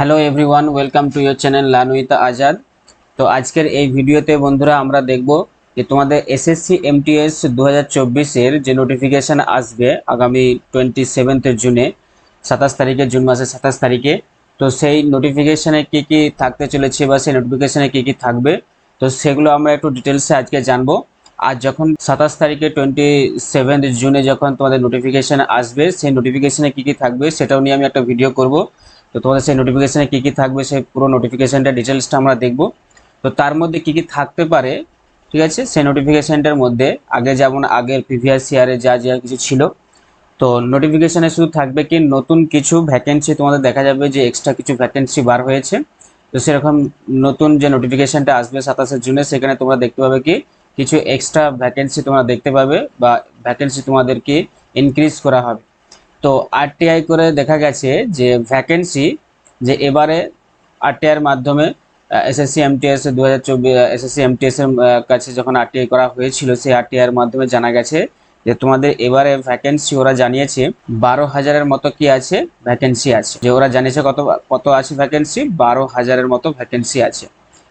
Hello everyone welcome to your channel learn with Azad তো আজকের এই ভিডিওতে বন্ধুরা আমরা দেখব যে তোমাদের এসএসসি এমটিএস দু চব্বিশের যে নোটিফিকেশান আসবে আগামী টোয়েন্টি সেভেন্থের জুনে, সাতাশ তারিখে, জুন মাসের সাতাশ তারিখে, তো সেই নোটিফিকেশানে কী কী থাকতে চলেছে বা সেই নোটিফিকেশানে কী কী থাকবে, তো সেগুলো আমরা একটু ডিটেলসে আজকে জানব। আর যখন সাতাশ তারিখে টোয়েন্টি সেভেন্থ জুনে যখন তোমাদের নোটিফিকেশান আসবে, সেই নোটিফিকেশানে কী কী থাকবে সেটাও নিয়ে আমি একটা ভিডিও করব। তো তোমাদের সেই নোটিফিকেশানে কী কী থাকবে, সেই পুরো নোটিফিকেশানটা ডিটেলসটা আমরা দেখব। তো তার মধ্যে কী কী থাকতে পারে, ঠিক আছে? সেই নোটিফিকেশানটার মধ্যে আগে যেমন আগের প্রিভিয়াস ইয়ারে যা যা কিছু ছিল, তো নোটিফিকেশানে শুধু থাকবে কি নতুন কিছু ভ্যাকেন্সি তোমাদের দেখা যাবে যে এক্সট্রা কিছু ভ্যাকেন্সি বার হয়েছে। তো সেরকম নতুন যে নোটিফিকেশানটা আসবে সাতাশে জুনে, সেখানে তোমরা দেখতে পাবে কি কিছু এক্সট্রা ভ্যাকেন্সি তোমরা দেখতে পাবে বা ভ্যাকেন্সি তোমাদেরকে ইনক্রিজ করা হবে। তো আরটিআই করে দেখা গেছে যে ভ্যাকেন্সি যে এবারে আরটিআইয়ের মাধ্যমে এসএসসি এমটিএস দু হাজার চব্বিশ এসএসসি এমটিএস এর আহ, কাছে যখন আরটিআই করা হয়েছিল সেই আরটিআইয়ের মাধ্যমে জানা গেছে যে তোমাদের এবারে ভ্যাকেন্সি ওরা জানিয়েছে বারো হাজারের মতো কি আছে ভ্যাকেন্সি আছে। যে ওরা জানিয়েছে কত কত আছে ভ্যাকেন্সি বারো হাজারের মতো ভ্যাকেন্সি আছে।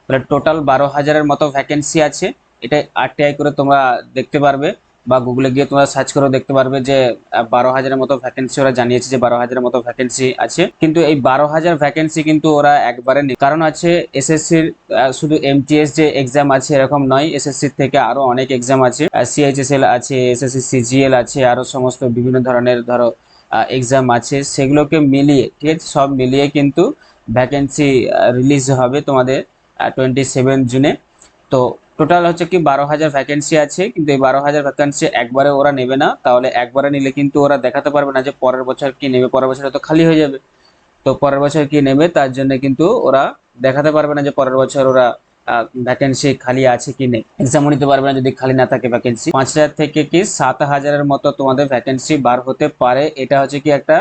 তাহলে টোটাল বারো হাজারের মতো ভ্যাকেন্সি আছে। এটা আরটিআই করে তোমরা দেখতে পারবে। বা গুগলে গিয়ে তোমরা সার্চ করেও দেখতে পারবে যে বারো হাজারের মতো ভ্যাকেন্সি ওরা জানিয়েছে যে বারো হাজারের মতো ভ্যাকেন্সি আছে। কিন্তু এই বারো হাজার ভ্যাকেন্সি কিন্তু ওরা একবারে নেই। কারণ আছে এসএসসির শুধু এমটিএস যে এক্সাম আছে এরকম নয় এসএসসির থেকে আরও অনেক এক্সাম আছে। সিএইচএসএল আছে এসএসসি সিজিএল আছে, আরও সমস্ত বিভিন্ন ধরনের ধরো এক্সাম আছে। সেগুলোকে মিলিয়ে, ঠিক আছে? সব মিলিয়ে কিন্তু ভ্যাকেন্সি রিলিজ হবে তোমাদের টোয়েন্টি সেভেন জুনে। তো টোটাল হচ্ছে কি বারো হাজার ভ্যাকেন্সি আছে, কিন্তু এই বারো হাজার ভ্যাকেন্সি একবারে ওরা নেবে না। তাহলে একবারে নিলে কিন্তু ওরা দেখাতে পারবে না যে পরের বছর কি নেবে, পরের বছর তো খালি হয়ে যাবে। তো পরের বছর কি নেবে, তার জন্য কিন্তু ওরা দেখাতে পারবে না যে পরের বছর ওরা ভ্যাকেন্সি খালি আছে কি নেই। এক্সামও নিতে পারবে না যদি খালি না থাকে ভ্যাকেন্সি পাঁচ হাজার থেকে কি সাত হাজারের মতো তোমাদের ভ্যাকেন্সি বার হতে পারে। এটা হচ্ছে কি একটা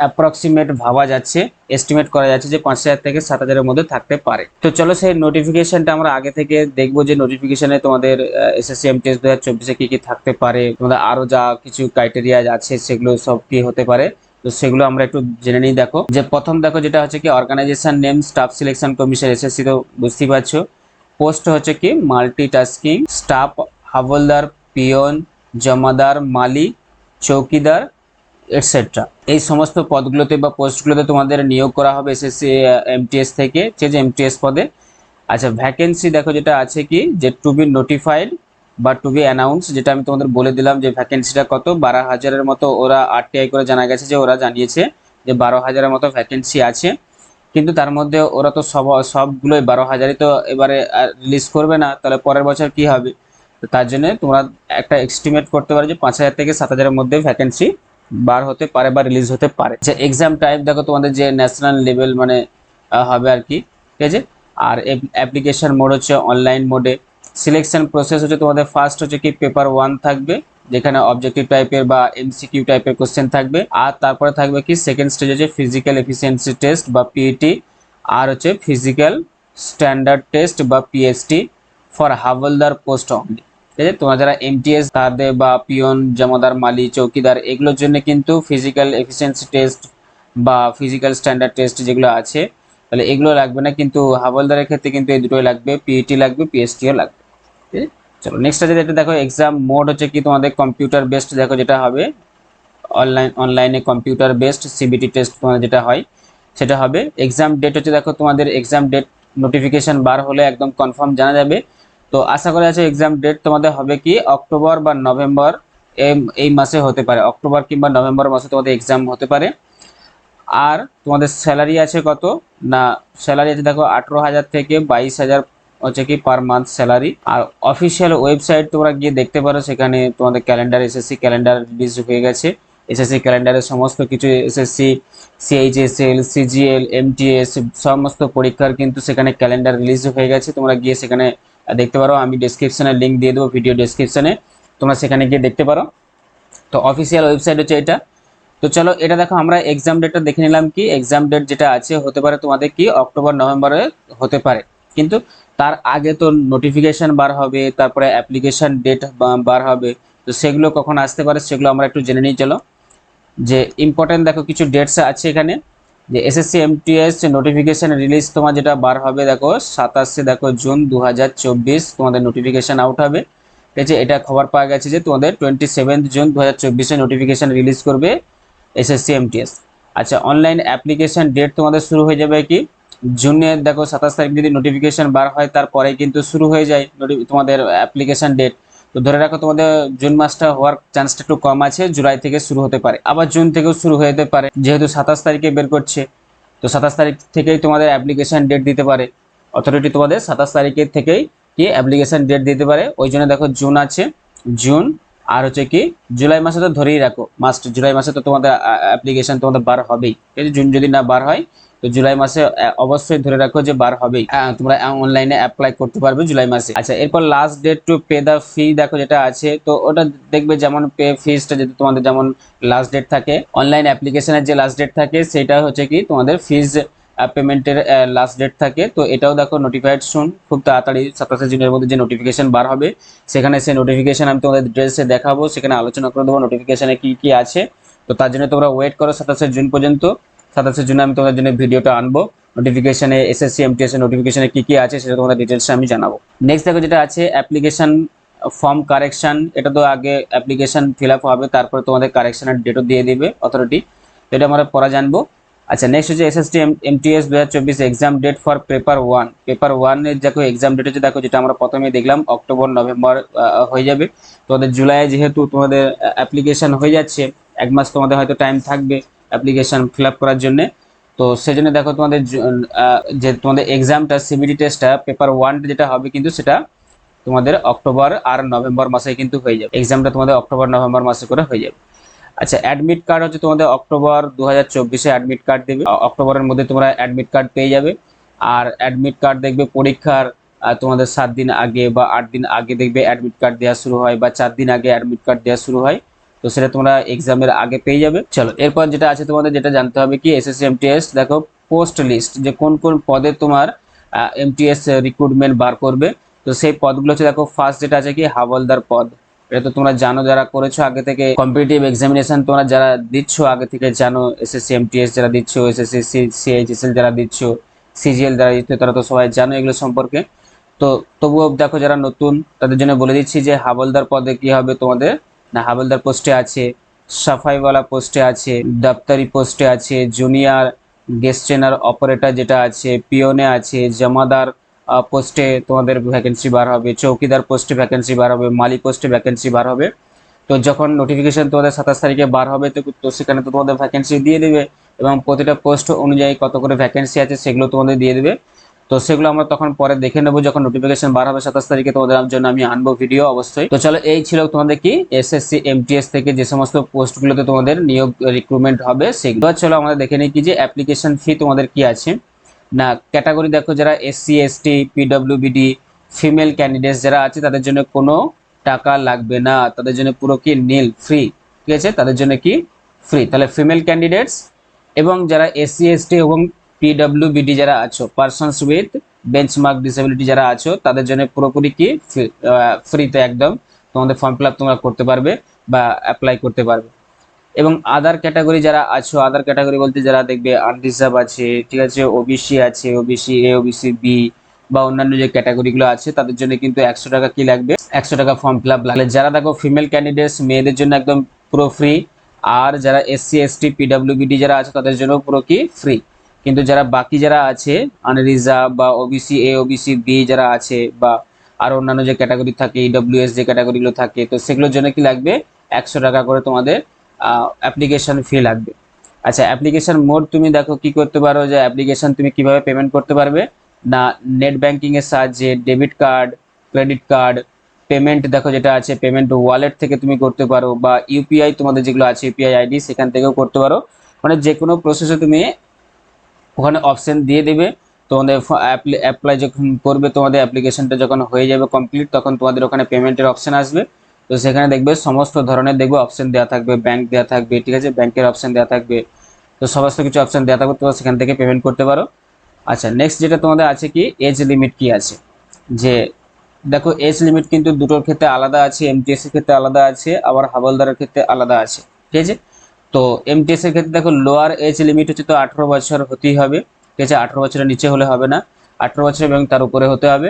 অ্যাপ্রক্সিমেট ভাবা যাচ্ছে এস্টিমেট করা যাচ্ছে যে পাঁচ হাজার থেকে সাত হাজারের মধ্যে থাকতে পারে। তো চলো সেই নোটিফিকেশনটা আমরা আগে থেকে দেখব যে নোটিফিকেশনে তোমাদের এসএসসি এমটিএস দু হাজার চব্বিশে কি কি থাকতে পারে, তোমাদের আরও যা কিছু ক্রাইটেরিয়া আছে সেগুলো সব কি হতে পারে, তো সেগুলো আমরা একটু জেনে নিই দেখো। যে প্রথম দেখো যেটা হচ্ছে কি organisation name staff selection commission SSC তো বুঝতেই পারছ। পোস্ট হচ্ছে কি মাল্টিটাস্কিং স্টাফ হাবলদার পিয়ন জমাদার মালি চৌকিদার এটসেট্রা এই সমস্ত পদগুলোতে বা পোস্টগুলোতে তোমাদের নিয়োগ করা হবে এসএসসি এমটিএস থেকে যে যে এমটিএস পদে। আচ্ছা ভ্যাকেন্সি দেখো যেটা আছে কি? যে টু বি নোটিফাইড বা টু বি অ্যানাউন্স যেটা আমি তোমাদের বলে দিলাম যে ভ্যাকেন্সিটা কত? বারো হাজারের মতো ওরা আরটিআই করে জানা গেছে যে ওরা জানিয়েছে যে বারো হাজারের মতো ভ্যাকেন্সি আছে। কিন্তু তার মধ্যে ওরা তো সব, সবগুলোই বারো হাজারই তো এবারে রিলিজ করবে না, তাহলে পরের বছর কি হবে? তার জন্য তোমরা একটা এস্টিমেট করতে পারো যে পাঁচ হাজার থেকে সাত হাজারের মধ্যে ভ্যাকেন্সি বার হতে পারে বা রিলিজ হতে পারে। যে এক্সাম টাইপ দেখো তোমাদের যে ন্যাশনাল লেভেল মানে হবে আর কি, ঠিক আছে? আর অ্যাপ্লিকেশন মোড হচ্ছে অনলাইন মোডে সিলেকশন প্রসেস হচ্ছে তোমাদের ফার্স্ট হচ্ছে কি পেপার ওয়ান থাকবে, যেখানে অবজেক্টিভ টাইপের বা এমসিকিউ টাইপের কোশ্চেন থাকবে। আর তারপরে থাকবে কি সেকেন্ড স্টেজ হচ্ছে ফিজিক্যাল এফিসিয়েন্সি টেস্ট বা পিইটি আর হচ্ছে ফিজিক্যাল স্ট্যান্ডার্ড টেস্ট বা PST for havildar post only আছে? তোমরা যারা এমটিএস তাদের বা পিয়ন, জমাদার, মালি, চৌকিদার, এগুলোর জন্য কিন্তু ফিজিক্যাল এফিসিয়েন্সি টেস্ট বা ফিজিক্যাল স্ট্যান্ডার্ড টেস্ট যেগুলো আছে, তাহলে এগুলো লাগবে না। কিন্তু হাবলদারের ক্ষেত্রে কিন্তু এই দুটোই লাগবে। পিইটি লাগবে পিএসটিও লাগবে। ঠিক? চলো নেক্সট আছে যেটা দেখো এক্সাম মোড হচ্ছে কি তোমাদের কম্পিউটার বেসড দেখো যেটা হবে। অনলাইন অনলাইনে কম্পিউটার বেসড সিবিটি টেস্ট তোমাদের যেটা হয়, সেটা হবে। এক্সাম ডেট হচ্ছে, দেখো তোমাদের এক্সাম ডেট নোটিফিকেশন বার হলে একদম কনফার্ম জানা যাবে। তো আশা করা আছে এক্সাম ডেট তোমাদের হবে কি? অক্টোবর বা নভেম্বর এই- মাসে হতে পারে। অক্টোবর কিংবা নভেম্বর মাসে তোমাদের এক্সাম হতে পারে। আর তোমাদের স্যালারি আছে কত? না স্যালারি আছে দেখো আঠেরো হাজার থেকে বাইশ হাজার হচ্ছে কি পার মান্থ স্যালারি আর অফিসিয়াল ওয়েবসাইট তোমরা গিয়ে দেখতে পারো, সেখানে তোমাদের ক্যালেন্ডার এসএসসি ক্যালেন্ডার রিলিজ হয়ে গেছে। এসএসসি ক্যালেন্ডারের সমস্ত কিছু এসএসসি সিএইচএসএল সিজিএল এমটিএস সমস্ত পরীক্ষার কিন্তু সেখানে ক্যালেন্ডার রিলিজ হয়ে গেছে। তোমরা গিয়ে সেখানে দেখতে পারো, আমি ডেসক্রিপশনে লিঙ্ক দিয়ে দেবো ভিডিও ডেসক্রিপশনে তোমরা সেখানে গিয়ে দেখতে পারো। তো অফিসিয়াল ওয়েবসাইট হচ্ছে এটা। তো চলো, এটা দেখো, আমরা এক্সাম ডেটটা দেখে নিলাম কি? এক্সাম ডেট যেটা আছে, হতে পারে তোমাদের কি? অক্টোবর নভেম্বরে হতে পারে। কিন্তু তার আগে তো নোটিফিকেশন বার হবে, তারপরে অ্যাপ্লিকেশন ডেট বার হবে। তো সেগুলো কখন আসতে পারে, সেগুলো আমরা একটু জেনে নিই, চলো। যে ইম্পর্টেন্ট দেখো, কিছু ডেটস আছে এখানে। যে এসএসসি এমটিএস নোটিফিকেশন রিলিজ তোমার যেটা বার হবে, দেখো সাতাশে দেখো জুন দু হাজার চব্বিশ তোমাদের নোটিফিকেশন আউট হবে। ঠিক আছে, এটা খবর পাওয়া গেছে যে তোমাদের টোয়েন্টি সেভেন্থ জুন দু হাজার চব্বিশে নোটিফিকেশন রিলিজ করবে এসএসসি এমটিএস আচ্ছা অনলাইন অ্যাপ্লিকেশন ডেট তোমাদের শুরু হয়ে যাবে কি? জুনের দেখো সাতাশ তারিখ যদি নোটিফিকেশন বার হয় তারপরে কিন্তু শুরু হয়ে যায় তোমাদের অ্যাপ্লিকেশন ডেট তো ধরে রাখো তোমাদের জুন মাসটা হওয়ার চান্সটা একটু কম আছে, জুলাই থেকে শুরু হতে পারে। আবার জুন থেকেও শুরু হয়ে যেতে পারে, যেহেতু সাতাশ তারিখে বের করছে, তো সাতাশ তারিখ থেকেই তোমাদের অ্যাপ্লিকেশন ডেট দিতে পারে। অথরিটি তোমাদের সাতাশ তারিখের থেকেই কি অ্যাপ্লিকেশন ডেট দিতে পারে। ওই জন্য দেখো জুন আছে, জুন, আর হচ্ছে কি জুলাই মাসে তো ধরেই রাখো মাস্ট জুলাই মাসে তো তোমাদের অ্যাপ্লিকেশন তোমাদের বার হবেই। ঠিক আছে জুন যদি না বার হয় তো জুলাই মাসে অবশ্যই ধরে রাখো যে বার হবেই। তোমরা অনলাইনে অ্যাপ্লাই করতে পারবে জুলাই মাসে। আচ্ছা এরপর last date to pay the fee দেখো যেটা আছে। তো ওটা দেখবে যেমন পে ফিসটা যদি তোমাদের যেমন লাস্ট ডেট থাকে অনলাইন অ্যাপ্লিকেশনের যে লাস্ট ডেট থাকে, সেটা হচ্ছে কি তোমাদের ফিজ পেমেন্টের লাস্ট ডেট থাকে। তো এটাও দেখো নোটিফাইড শুন খুব তাড়াতাড়ি সাতাশে জুনের মধ্যে যে নোটিফিকেশন বার হবে, সেখানে সেই নোটিফিকেশন আমি তোমাদের ড্রেসে দেখাবো। সেখানে আলোচনা করে দেবো নোটিফিকেশনে কি কি আছে। তো তার জন্য তোমরা ওয়েট করো সাতাশে জুন পর্যন্ত। সাতাশে জুনে আমি তোমাদের জন্য ভিডিওটা আনব। নোটিফিকেশনে এসএসসি এমটিএস এর নোটিফিকেশনে কি কি আছে সেটা তোমাদের ডিটেলসে আমি জানাব। নেক্সট দেখো যেটা আছে অ্যাপ্লিকেশন ফর্ম কারেকশন এটা তো আগে অ্যাপ্লিকেশন ফিল আপ হবে, তারপরে তোমাদের কারেকশনের ডেটও দিয়ে দিবে অথরিটি এটা আমরা পড়া জানব। আচ্ছা নেক্সট হচ্ছে এসএসটি এমটিএস দু হাজার চব্বিশ exam date for paper one paper ওয়ানের দেখো এক্সাম ডেট হচ্ছে দেখো যেটা আমরা প্রথমে দেখলাম অক্টোবর নভেম্বর হয়ে যাবে। তোমাদের জুলাই যেহেতু তোমাদের অ্যাপ্লিকেশন হয়ে যাচ্ছে, এক মাস তোমাদের হয়তো টাইম থাকবে। অ্যাপ্লিকেশন ফিল করার জন্য। তো সেজন্য দেখো তোমাদের যে তোমাদের এক্সামটা সিবিটি টেস্টটা পেপার ওয়ান যেটা হবে কিন্তু সেটা তোমাদের অক্টোবর আর নভেম্বর মাসে কিন্তু হয়ে যাবে। এক্সামটা তোমাদের অক্টোবর, নভেম্বর মাসে করে হয়ে যাবে। আচ্ছা অ্যাডমিট কার্ড হচ্ছে তোমাদের অক্টোবর দু হাজার চব্বিশে অ্যাডমিট কার্ড দেবে। অক্টোবরের মধ্যে তোমরা অ্যাডমিট কার্ড পেয়ে যাবে। আর অ্যাডমিট কার্ড দেখবে পরীক্ষার তোমাদের সাত দিন আগে বা আট দিন আগে দেখবে অ্যাডমিট কার্ড দেওয়া শুরু হয় বা চার দিন আগে অ্যাডমিট কার্ড দেওয়া শুরু হয়। তো সেটা তোমরা এক্সামের আগে পেয়ে যাবে। চলো, এরপর যেটা আছে তোমাদের, যেটা জানতে হবে কি এসএসসি এমটিএস দেখো পোস্ট লিস্ট যে কোন কোন পদে তোমার এমটিএস রিক্রুটমেন্ট বার করবে। তো সেই পদগুলো হচ্ছে, দেখো ফার্স্ট যেটা আছে কি হাওলদার পদ। এটা তো তোমরা জানো, যারা করেছ আগে থেকে কম্পিটিটিভ এক্সামিনেশন তোমরা যারা দিচ্ছ আগে থেকে জানো এসএসসি এমটিএস যারা দিচ্ছ এসএসসি সিএইচএসএল যারা দিচ্ছ সিজিএল যারা দিচ্ছ, তারা তো সবাই জানো এগুলো সম্পর্কে। তো তবুও দেখো, যারা নতুন, তাদের জন্য বলে দিচ্ছি যে হাবলদার পদে কি হবে তোমাদের না, হাবলদার পোস্টে আছে, সাফাইওয়ালা পোস্টে আছে, দপ্তরি পোস্টে আছে, জুনিয়র গেস্ট ট্রেনার অপারেটর যেটা আছে, পিওনে আছে, জমাদার পোস্টে তোমাদের ভ্যাকেন্সি বার হবে, চৌকিদার পোস্টে ভ্যাকেন্সি বার হবে, মালি পোস্টে ভ্যাকেন্সি বার হবে। তো যখন নোটিফিকেশান তোমাদের সাতাশ তারিখে বার হবে, তো তো সেখানে তো তোমাদের ভ্যাকেন্সি দিয়ে দেবে এবং প্রতিটা পোস্ট অনুযায়ী কত করে ভ্যাকেন্সি আছে সেগুলো তোমাদের দিয়ে দেবে। তো সেগুলো আমরা তখন পরে দেখে নেব যখন নোটিফিকেশন বার হবে সাতাশ তারিখে তোমাদের জন্য আমি আনব ভিডিও অবশ্যই। তো চলো, এই ছিল তোমাদের কি? এসএসসি এমটিএস থেকে যে সমস্ত পোস্টগুলোতে তোমাদের নিয়োগ রিক্রুটমেন্ট হবে সেগুলো। চলো, আমরা দেখে নিই কি যে অ্যাপ্লিকেশন ফি তোমাদের কি আছে। না ক্যাটাগরি দেখো, যারা SC ST PWBD female candidates যারা আছে, তাদের জন্য কোনো টাকা লাগবে না। তাদের জন্য পুরো কি নীল ফ্রি ঠিক আছে? তাদের জন্য কি ফ্রি তাহলে ফিমেল ক্যান্ডিডেটস এবং যারা এসসি এসটি এবং পিডব্লিউবিডি যারা আছো পার্সনস উইথ বেঞ্চমার্ক ডিসেবিলিটি যারা আছো, তাদের জন্য পুরোপুরি কি ফ্রিতে একদম তোমাদের ফর্ম ফিল তোমরা করতে পারবে বা অ্যাপ্লাই করতে পারবে। এবং আদার ক্যাটাগরি যারা আছো আদার ক্যাটাগরি বলতে যারা দেখবে আনরিজার্ভ আছে, ঠিক আছে ওবিসি আছে ওবিসি এ ওবিসি বি বা অন্যান্য যে ক্যাটাগরিগুলো আছে, তাদের জন্য কিন্তু একশো টাকা কি লাগবে? একশো টাকা ফর্ম ফিল আপ লাগবে। যারা দেখো ফিমেল ক্যান্ডিডেটস মেয়েদের জন্য একদম পুরো ফ্রি আর যারা এসসি এসটি পিডাব্লিউবিডি যারা আছে, তাদের জন্য পুরো কি ফ্রি কিন্তু যারা বাকি যারা আছে আনরিজার্ভ বা ওবিসি এ ওবিসি বি যারা আছে বা আর অন্যান্য যে ক্যাটাগরি থাকে ইডব্লিউএস যে ক্যাটাগরিগুলো থাকে, তো সেগুলোর জন্য কি লাগবে? একশো টাকা করে তোমাদের অ্যাপ্লিকেশন ফি লাগবে। আচ্ছা অ্যাপ্লিকেশন মোড তুমি দেখো কি করতে পারো যে অ্যাপ্লিকেশন তুমি কীভাবে পেমেন্ট করতে পারবে? না নেট ব্যাংকিং এর সাহায্যে debit card credit card payment দেখো যেটা আছে পেমেন্ট ওয়ালেট থেকে তুমি করতে পারো বা ইউপিআই তোমাদের যেগুলো আছে ইউপিআই আইডি সেখান থেকেও করতে পারো। মানে যে কোনো প্রসেসে তুমি ওখানে অপশন দিয়ে দেবে। তোমাদের অ্যাপ্লাই যখন করবে, তোমাদের অ্যাপ্লিকেশনটা যখন হয়ে যাবে কমপ্লিট তখন তোমাদের ওখানে পেমেন্টের অপশন আসবে। তো সেখানে দেখবে সমস্ত ধরনের দেখবে অপশন দেওয়া থাকবে ব্যাংক দেওয়া থাকবে, ঠিক আছে? ব্যাংকের অপশন দেওয়া থাকবে। তো সমস্ত কিছু অপশন দেওয়া থাকবে, তোমরা সেখান থেকে পেমেন্ট করতে পারো। আচ্ছা নেক্সট যেটা তোমাদের আছে কি? এজ লিমিট কি আছে? যে, দেখো এজ লিমিট কিন্তু দুটোর ক্ষেত্রে আলাদা আছে এমটিএস এর ক্ষেত্রে আলাদা আছে, আবার হাবলদারের ক্ষেত্রে আলাদা আছে, ঠিক আছে? তো এমটিএস এর ক্ষেত্রে দেখো লোয়ার এজ লিমিট হচ্ছে তো আঠেরো বছর হতেই হবে। ঠিক আছে, আঠেরো বছরের নিচে হলে হবে না। আঠেরো বছর এবং তার উপরে হতে হবে।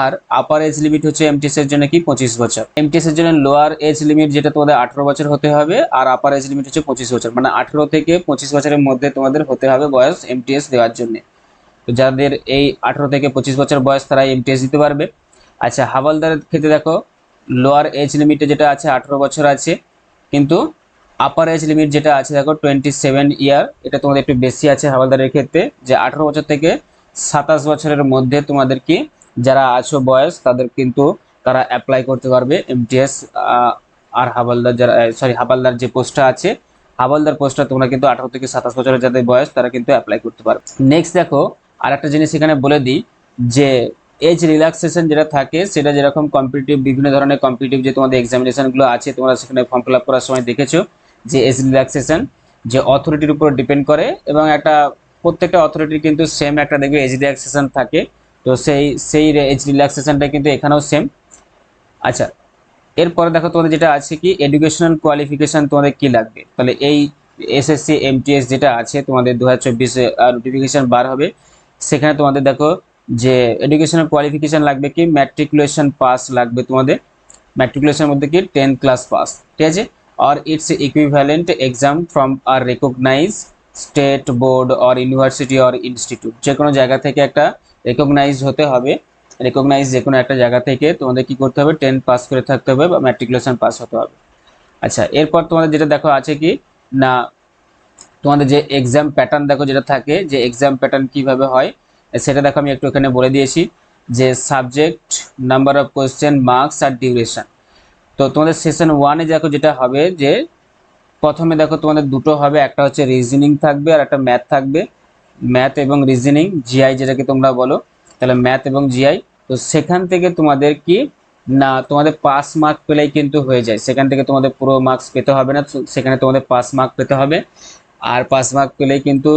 আর আপার এজ লিমিট হচ্ছে এমটিএস এর জন্য কি? পঁচিশ বছর। এমটিএস এর জন্য লোয়ার এজ লিমিট যেটা তোমাদের আঠেরো বছর হতে হবে আর আপার এজ লিমিট হচ্ছে পঁচিশ বছর। মানে আঠেরো থেকে পঁচিশ বছরের মধ্যে তোমাদের হতে হবে বয়স এমটিএস দেওয়ার জন্য। তো যাদের এই আঠেরো থেকে পঁচিশ বছর বয়স তারা এমটিএস দিতে পারবে। আচ্ছা হাওলদারের ক্ষেত্রে দেখো লোয়ার এজ লিমিটে যেটা আছে, আঠেরো বছর আছে। কিন্তু আপার এজ লিমিট যেটা আছে, দেখো টোয়েন্টি সেভেন ইয়ার এটা তোমাদের একটু বেশি আছে হাওলদারের ক্ষেত্রে, যে আঠেরো বছর থেকে সাতাশ বছরের মধ্যে তোমাদের কি যারা আছো বয়স, তাদের কিন্তু তারা অ্যাপ্লাই করতে পারবে এমটিএস আর হাবালদার যারা সরি হাবালদার যে পোস্টটা আছে হাবালদার পোস্টটা তোমরা কিন্তু আঠারো থেকে সাতাশ বছরের যাদের বয়স, তারা কিন্তু অ্যাপ্লাই করতে পারবে। নেক্সট দেখো আর একটা জিনিস এখানে বলে দিই, যে এজ রিল্যাক্সেশন যেটা থাকে, সেটা যেরকম কম্পিটিটিভ বিভিন্ন ধরনের কম্পিটিটিভ যে তোমাদের এক্সামিনেশনগুলো আছে, তোমরা সেখানে ফর্ম ফিল আপ করার সময় দেখেছ যে এজ রিল্যাক্সেশন যে অথরিটির উপর ডিপেন্ড করে এবং একটা প্রত্যেকটা অথরিটির কিন্তু সেম একটা দেখবে এজ রিল্যাক্সেশন থাকে। তো সেই সেই এজ রিল্যাক্সেশনটা কিন্তু এখানেও সেম আচ্ছা এরপরে দেখো তোমাদের যেটা আছে কি এডুকেশনাল কোয়ালিফিকেশন তোমাদের কি লাগবে? তাহলে এই এসএসসি এমটিএস যেটা আছে তোমাদের দু হাজার চব্বিশে নোটিফিকেশন বার হবে। সেখানে তোমাদের দেখো যে এডুকেশনাল কোয়ালিফিকেশন লাগবে কি ম্যাট্রিকুলেশন পাস লাগবে তোমাদের। ম্যাট্রিকুলেশনের মধ্যে কি টেন ক্লাস পাস ঠিক আছে? আর its equivalent exam from R recognise state board or university or institute যে কোনো জায়গা থেকে একটা রেকগনাইজ হতে হবে। রেকগনাইজ যে কোনো একটা জায়গা থেকে তোমাদের কি করতে হবে? টেন পাস করে থাকতে হবে বা ম্যাট্রিকুলেশন পাস হতে হবে। আচ্ছা এরপর তোমাদের যেটা দেখো আছে কি? না, তোমাদের যে এক্সাম প্যাটার্ন দেখো যেটা থাকে, যে এক্সাম প্যাটার্ন কীভাবে হয়, সেটা দেখো আমি একটু এখানে বলে দিয়েছি। যে subject number of question marks R duration তো তোমাদের সেশন ওয়ানে দেখো যেটা হবে যে, প্রথমে দেখো তোমাদের দুটো হবে, একটা হচ্ছে রিজনিং থাকবে আর একটা ম্যাথ থাকবে। ম্যাথ এবং রিজনিং জিআই যেটাকে তোমরা বলো, তাহলে ম্যাথ এবং জিআই তো সেখান থেকে তোমাদের কি, না, তোমাদের পাস মার্ক পেলেই কিন্তু হয়ে যায়। সেখান থেকে তোমাদের পুরো মার্কস পেতে হবে না, সেখানে তোমাদের পাস মার্ক পেতে হবে। আর পাস মার্ক পেলেই কিন্তু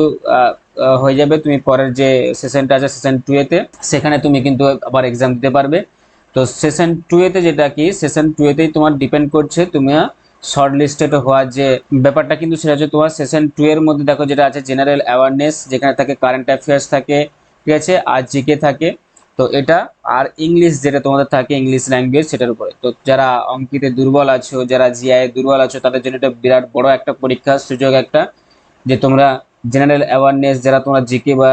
হয়ে যাবে। তুমি পরের যে সেশনটা আছে সেশন টু এতে, সেখানে তুমি কিন্তু আবার এক্সাম দিতে পারবে। তো সেশন টু এতে যেটা কি সেশন টু এতেই তোমার ডিপেন্ড করছে তুমি শর্ট লিস্টেড হওয়ার যে ব্যাপারটা কিন্তু সেটা হচ্ছে তোমার সেশন টু এর মধ্যে দেখো যেটা আছে জেনারেল অ্যাওয়ারনেস যেখানে থাকে কারেন্ট অ্যাফেয়ার্স থাকে, ঠিক আছে, আর জিকে থাকে। তো এটা আর ইংলিশ যেটা তোমাদের থাকে ইংলিশ ল্যাঙ্গুয়েজ সেটার উপরে। তো যারা অঙ্কিতে দুর্বল আছো, যারা জিআই দুর্বল আছো, তাদের জন্য এটা বিরাট বড় একটা পরীক্ষার সুযোগ একটা, যে তোমরা জেনারেল অ্যাওয়ারনেস যারা তোমরা জিকে বা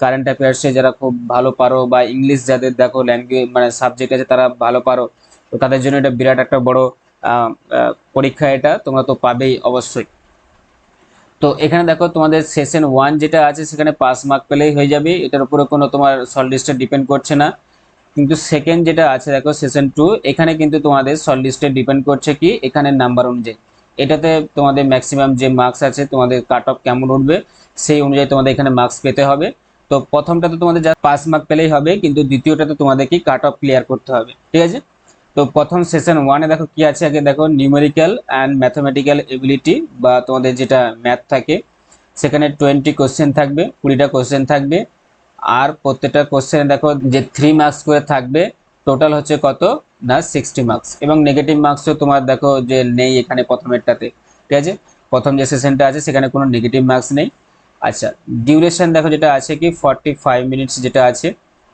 কারেন্ট অ্যাফেয়ার্সে যারা খুব ভালো পারো বা ইংলিশ যাদের দেখো ল্যাঙ্গুয়েজ মানে সাবজেক্ট আছে তারা ভালো পারো, তো তাদের জন্য এটা বিরাট একটা বড় পরীক্ষা এটা, তোমরা তো পাবেই অবশ্যই। তো এখানে দেখো তোমাদের সেশন ওয়ান যেটা আছে সেখানে পাস মার্ক পেলেই হয়ে যাবে, এটার উপরে কোনো তোমার সল্ট লিস্টে ডিপেন্ড করছে না। কিন্তু সেকেন্ড যেটা আছে দেখো সেশন টু এখানে কিন্তু তোমাদের সল্ট লিস্টে ডিপেন্ড করছে কি এখানে নাম্বার অনুযায়ী। এটাতে তোমাদের ম্যাক্সিমাম যে মার্কস আছে, তোমাদের কাট অফ কেমন উঠবে সেই অনুযায়ী তোমাদের এখানে মার্কস পেতে হবে। তো প্রথমটাতে তোমাদের যা পাস মার্ক পেলেই হবে, কিন্তু দ্বিতীয়টাতে তোমাদের কি কাট অফ ক্লিয়ার করতে হবে, ঠিক আছে? তো প্রথম সেশন ওয়ানে দেখো কি আছে আগে, দেখো নিউমেরিক্যাল অ্যান্ড ম্যাথামেটিক্যাল এবিলিটি বা তোমাদের যেটা ম্যাথ থাকে, সেখানে টোয়েন্টি কোশ্চেন থাকবে, কুড়িটা কোশ্চেন থাকবে, আর প্রত্যেকটা কোশ্চেনে দেখো যে থ্রি মার্কস করে থাকবে টোটাল হচ্ছে কত? না সিক্সটি মার্কস এবং নেগেটিভ মার্কসও তোমার দেখো যে নেই এখানে প্রথমেরটাতে, ঠিক আছে? প্রথম যে সেশনটা আছে, সেখানে কোনো নেগেটিভ মার্কস নেই। আচ্ছা ডিউরেশন দেখো যেটা আছে কি ফর্টি ফাইভ মিনিটস যেটা আছে,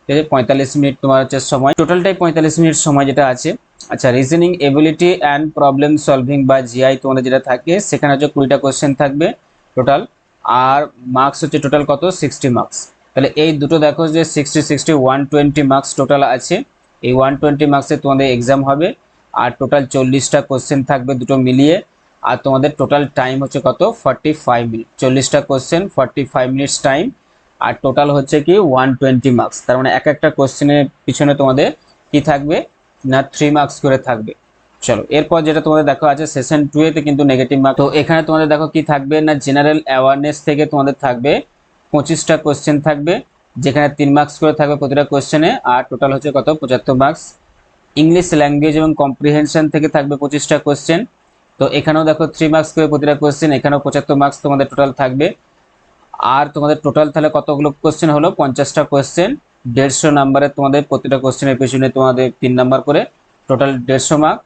ঠিক আছে, পঁয়তাল্লিশ মিনিট তোমার হচ্ছে সময়। টোটালটাই পঁয়তাল্লিশ মিনিট সময় যেটা আছে। আচ্ছা reasoning ability and problem solving বা জিআই তোমাদের যেটা থাকে, সেখানে হচ্ছে কুড়িটা কোশ্চেন থাকবে টোটাল আর মার্কস হচ্ছে টোটাল কত? সিক্সটি মার্কস তাহলে এই দুটো দেখো যে sixty sixty one twenty marks total আছে। এই ওয়ান টোয়েন্টি মার্কসে তোমাদের এক্সাম হবে। আর টোটাল চল্লিশটা কোশ্চেন থাকবে দুটো মিলিয়ে। আর তোমাদের টোটাল টাইম হচ্ছে কত? ফর্টি ফাইভ মিনিট চল্লিশটা question forty five minutes time আর টোটাল হচ্ছে কি ওয়ান টোয়েন্টি মার্কস তার মানে এক একটা কোশ্চেনের পিছনে তোমাদের কি থাকবে? না থ্রি মার্কস করে থাকবে। চলো, এরপর যেটা তোমাদের দেখো আছে সেশন টু এতে কিন্তু নেগেটিভ মার্ক তো এখানে তোমাদের দেখো কি থাকবে? না জেনারেল অ্যাওয়ারনেস থেকে তোমাদের থাকবে। পঁচিশটা কোশ্চেন থাকবে, যেখানে তিন মার্কস করে থাকবে প্রতিটা কোশ্চেনে আর টোটাল হচ্ছে কত? পঁচাত্তর মার্কস ইংলিশ ল্যাঙ্গুয়েজ এবং কম্প্রিহেনশন থেকে থাকবে পঁচিশটা কোশ্চেন তো এখানেও দেখো থ্রি মার্কস করে প্রতিটা কোশ্চেন এখানেও পঁচাত্তর মার্কস তোমাদের টোটাল থাকবে। আর তোমাদের টোটাল তাহলে কতগুলো কোশ্চেন হলো? পঞ্চাশটা কোশ্চেন দেড়শো নাম্বারে তোমাদের প্রতিটা কোশ্চেনের পেছনে তোমাদের তিন নাম্বার করে টোটাল দেড়শো মার্ক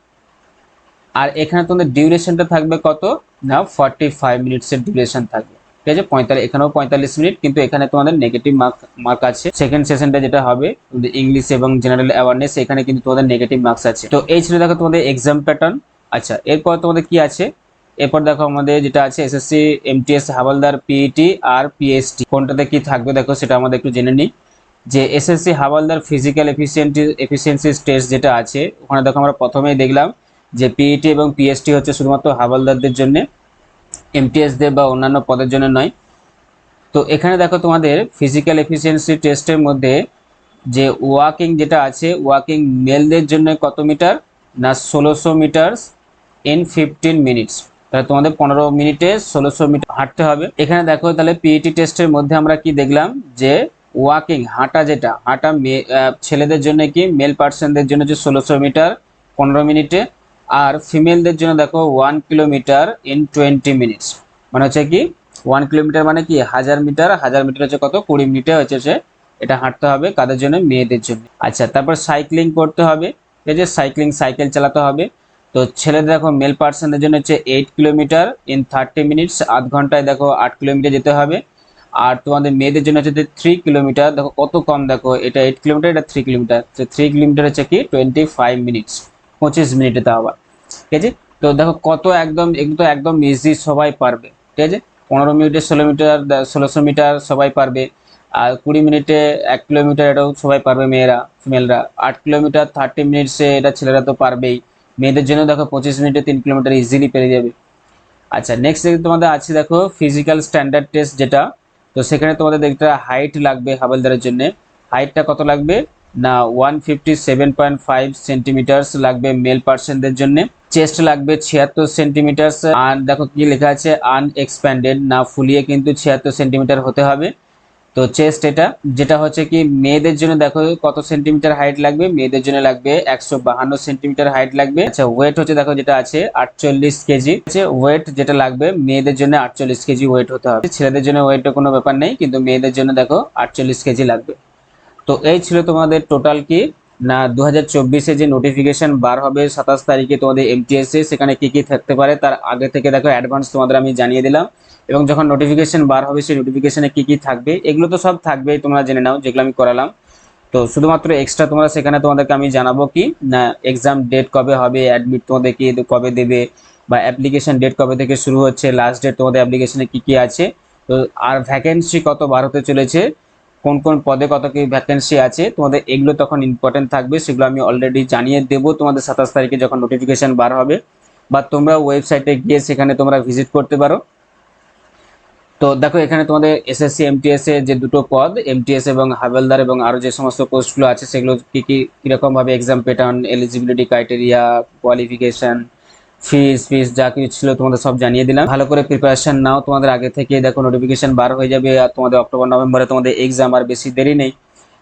আর এখানে তোমাদের ডিউরেশনটা থাকবে কত? না ফর্টি ফাইভ মিনিটসের ডিউরেশন থাকবে। ঠিক আছে? পঁয়তাল্লিশ, এখানেও পঁয়তাল্লিশ মিনিট কিন্তু এখানে তোমাদের নেগেটিভ মার্ক মার্ক আছে। সেকেন্ড সেশনটা যেটা হবে ইংলিশ এবং জেনারেল অ্যাওয়ারনেস এখানে কিন্তু তোমাদের নেগেটিভ মার্কস আছে। তো এই ছিল দেখো তোমাদের এক্সাম প্যাটার্ন আচ্ছা এরপর তোমাদের কি আছে? এরপর দেখো আমাদের যেটা আছে এসএসসি এমটিএস হাওলদার পিইটি আর পিএসটি কোনটাতে কি থাকবে দেখো, সেটা আমাদের একটু জেনে নিই। যে SSC havildar physical efficiency efficiency test যেটা আছে, ওখানে দেখো আমরা প্রথমেই দেখলাম যে পিইটি এবং পিএসটি হচ্ছে শুধুমাত্র হাওলদারদের জন্য এমটিএসদের বা অন্যান্য পদের জন্য নয়। তো এখানে দেখো তোমাদের ফিজিক্যাল এফিসিয়েন্সি টেস্টের মধ্যে যে ওয়াকিং যেটা আছে ওয়াকিং মেলদের জন্য কত মিটার না ষোলোশো মিটার ইন ফিফটিন মিনিটস তাহলে তোমাদের পনেরো মিনিটে ষোলোশো মিটার হাঁটতে হবে। এখানে দেখো তাহলে পিইটি টেস্টের মধ্যে আমরা কি দেখলাম? যে ওয়াকিং হাঁটা যেটা, হাঁটা ছেলেদের জন্য কি মেল পার্সনদের জন্য যে ষোলোশো মিটার পনেরো মিনিটে, আর ফিমেলদের জন্য দেখো one kilometre in twenty minutes মানে হচ্ছে কি ওয়ান কিলোমিটার মানে কি, হাজার মিটার হাজার মিটার হচ্ছে কত, কুড়ি মিনিটে হচ্ছে এটা হাঁটতে হবে কাদের জন্য, মেয়েদের জন্য। আচ্ছা তারপর সাইক্লিং করতে হবে। ঠিক আছে সাইক্লিং সাইকেল চালাতে হবে। তো ছেলেদের দেখো মেল পার্সনদের জন্য হচ্ছে eight kilometre in thirty minutes আধ ঘন্টায় দেখো আট কিলোমিটার যেতে হবে। আর তোমাদের মেয়েদের জন্য হচ্ছে থ্রি কিলোমিটার দেখো কত কম দেখো, এটা এইট কিলোমিটার এটা থ্রি কিলোমিটার তো থ্রি কিলোমিটার হচ্ছে কি টোয়েন্টি ফাইভ মিনিটস পঁচিশ মিনিটে তা আবার। ঠিক আছে? তো দেখো কত একদম, এগুলো তো একদম ইজি সবাই পারবে। ঠিক আছে? পনেরো মিনিটে ষোলো মিটার, ষোলোশো মিটার সবাই পারবে। আর কুড়ি মিনিটে এক কিলোমিটার এটাও সবাই পারবে মেয়েরা ফিমেলরা আট কিলোমিটার থার্টি মিনিটসে এটা ছেলেরা তো পারবেই। মেয়েদের জন্য দেখো পঁচিশ মিনিটে তিন কিলোমিটার ইজিলি পেরে যাবে। আচ্ছা নেক্সট তোমাদের আছে দেখো ফিজিক্যাল স্ট্যান্ডার্ড টেস্ট যেটা। তো সেখানে তোমাদের দেখতে হাইট লাগবে হাবেলদারের জন্য। হাইটটা কত লাগবে? না one fifty seven point five centimetres লাগবে মেল পার্সনদের জন্য। চেস্ট লাগবে ছিয়াত্তর সেন্টিমিটার আর দেখো কি লেখা আছে আনএক্সপ্যান্ডেড না ফুলিয়ে কিন্তু ছিয়াত্তর সেন্টিমিটার হতে হবে। তো চেস্ট এটা, যেটা হচ্ছে কি মেয়েদের জন্য দেখো কত সেন্টিমিটার হাইট লাগবে, মেয়েদের জন্য লাগবে একশো বাহান্ন সেন্টিমিটার হাইট লাগবে। আচ্ছা ওয়েট হচ্ছে দেখো যেটা আছে আটচল্লিশ কেজি ওয়েট যেটা লাগবে মেয়েদের জন্য আটচল্লিশ কেজি ওয়েট হতে হবে। ছেলেদের জন্য ওয়েটের কোনো ব্যাপার নেই, কিন্তু মেয়েদের জন্য দেখো আটচল্লিশ কেজি লাগবে। তো এই ছিল তোমাদের টোটাল কি? না দু হাজার চব্বিশে যে নোটিফিকেশন বার হবে সাতাশ তারিখে তোমাদের এমটিএস এ, সেখানে কী কী থাকতে পারে তার আগে থেকে দেখো অ্যাডভান্স তোমাদের আমি জানিয়ে দিলাম। এবং যখন নোটিফিকেশন বার হবে, সেই নোটিফিকেশনে কী কী থাকবে, এগুলো তো সব থাকবেই তোমরা জেনে নাও, যেগুলো আমি করালাম। তো শুধুমাত্র এক্সট্রা তোমরা সেখানে তোমাদেরকে আমি জানাব কি, না এক্সাম ডেট কবে হবে অ্যাডমিট তোমাদেরকে কবে দেবে, বা অ্যাপ্লিকেশন ডেট কবে থেকে শুরু হচ্ছে লাস্ট ডেট তোমাদের অ্যাপ্লিকেশনে কী কী আছে। তো আর ভ্যাকেন্সি কত বার হতে চলেছে কোন কোন পদে কত কি ভ্যাকেন্সি আছে, তোমাদের এগুলো তখন ইম্পর্টেন্ট থাকবে, সেগুলো আমি অলরেডি জানিয়ে দেবো। তোমাদের সাতাশ তারিখে যখন নোটিফিকেশন বার হবে, বা তোমরা ওয়েবসাইটে গিয়ে সেখানে তোমরা ভিজিট করতে পারো। তো দেখো, এখানে তোমাদের এসএসসি এমটিএস এ যে দুটো পদ এমটিএস এবং হাভেলদার এবং আরও যে সমস্ত পোস্টগুলো আছে, সেগুলো কি কি কীরকম ভাবে exam pattern eligibility criteria qualification fees fees যা কিছু ছিল তোমাদের সব জানিয়ে দিলাম। ভালো করে প্রিপারেশন নাও। তোমাদের আগে থেকে দেখো নোটিফিকেশন বার হয়ে যাবে আর তোমাদের অক্টোবর নভেম্বরে তোমাদের এক্সাম আর বেশি দেরি নেই।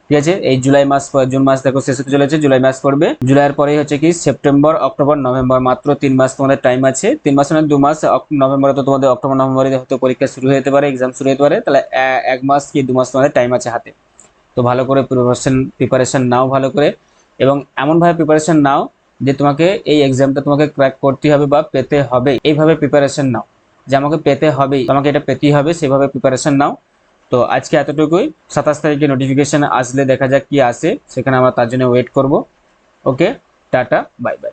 ঠিক আছে? এই জুলাই মাস, জুন মাস দেখো শেষ হতে চলেছে, জুলাই মাস পড়বে। জুলাইয়ের পরেই হচ্ছে কি? সেপ্টেম্বর অক্টোবর নভেম্বর মাত্র তিন মাস তোমাদের টাইম আছে। তিন মাস মানে দু মাস। নভেম্বরে তো তোমাদের অক্টোবর নভেম্বরে হয়তো পরীক্ষা শুরু হতে পারে এক্সাম শুরু হতে পারে। তাহলে এক মাস কি দু মাস তোমাদের টাইম আছে হাতে। তো ভালো করে প্রিপারেশন প্রিপারেশন নাও ভালো করে। এবং এমনভাবে প্রিপারেশন নাও যে তোমাকে এই এক্সামটা তোমাকে ক্র্যাক করতে হবে বা পেতে হবে। এইভাবে প্রিপারেশন নাও। যে আমাকে পেতে হবেই, তোমাকে এটা পেতেই হবে, সেভাবে প্রিপারেশন নাও। তো আজকে এতটুকুই। সাতাশ তারিখে নোটিফিকেশান আসলে দেখা যাক কি আসে, সেখানে আমরা তার জন্য ওয়েট করব। ওকে টাটা বাই বাই